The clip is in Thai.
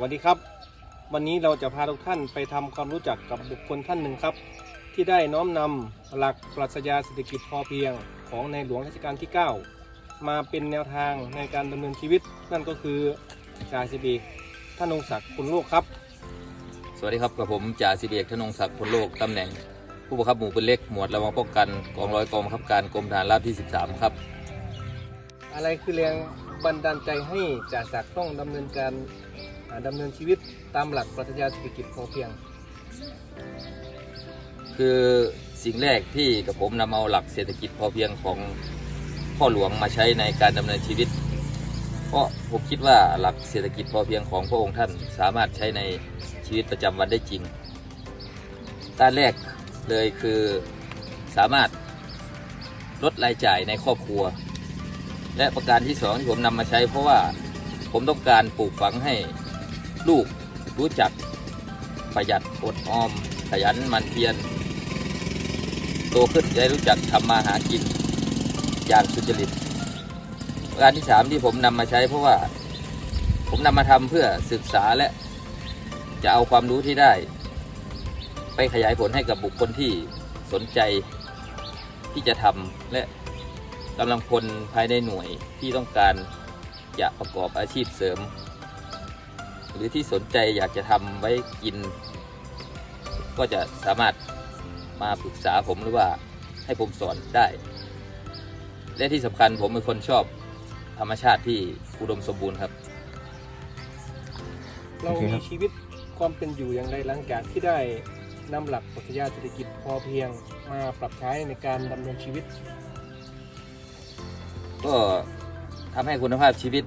วัสดีครับ วันนี้เราจะพาทุกท่านไปทำความรู้จักกับบุคคลท่านหนึ่งครับ ที่ได้น้อมนำหลักปรัชญาเศรษฐกิจพอเพียงของในหลวงรัชกาลที่ 9 มาเป็นแนวทางในการดำเนินชีวิต นั่นก็คือจ่าสิบเอกท่านองศักดิ์คุณโลกครับ สวัสดีครับกับผมจ่าสิบเอกธนงศักดิ์พลโลกตำแหน่ง ผู้บังคับหมู่ปืนเล็กหมวดระวังป้องกันกองร้อยกองบังคับการกรมทหารราบที่ 13 ครับ อะไรคือแรงบันดาลใจให้จ่าศักดิ์ต้องดำเนินการอ่า ดำเนินชีวิตตามหลักปรัชญาเศรษฐกิจพอเพียง คือสิ่งแรกที่กับผมนำเอาหลักเศรษฐกิจพอเพียงของพ่อหลวงมาใช้ในการดำเนินชีวิต เพราะผมคิดว่าหลักเศรษฐกิจพอเพียงของพระองค์ท่านสามารถใช้ในชีวิตประจำวันได้จริงด้านแรกเลยคือสามารถลดรายจ่ายในครอบครัว และประการที่สองที่ผมนำมาใช้เพราะว่าผมต้องการปลูกฝังให้ ลูกรู้จักประหยัดอดออม ขยันมันเพียรโตขึ้นได้รู้จักทำมาหากินอย่างสุจริตการที่สามที่ผมนำมาใช้เพราะว่า ผมนำมาทำเพื่อศึกษาและจะเอาความรู้ที่ได้ ไปขยายผลให้กับบุคคลที่สนใจที่จะทำและกำลังพลภายในหน่วยที่ต้องการอยากประกอบอาชีพเสริม หรือที่สนใจอยากจะทำไว้กิน ก็จะสามารถมาปรึกษาผมหรือว่าให้ผมสอนได้ และที่สำคัญผมเป็นคนชอบธรรมชาติที่อุดมสมบูรณ์ครับ เราโอเคครัมีบ ชีวิตความเป็นอยู่อย่างไรหลังจากที่ได้นำหลักปรัชญาเศรษฐกิจพอเพียงมาปรับใช้ในการดำเนินชีวิต ก็ทำให้คุณภาพชีวิต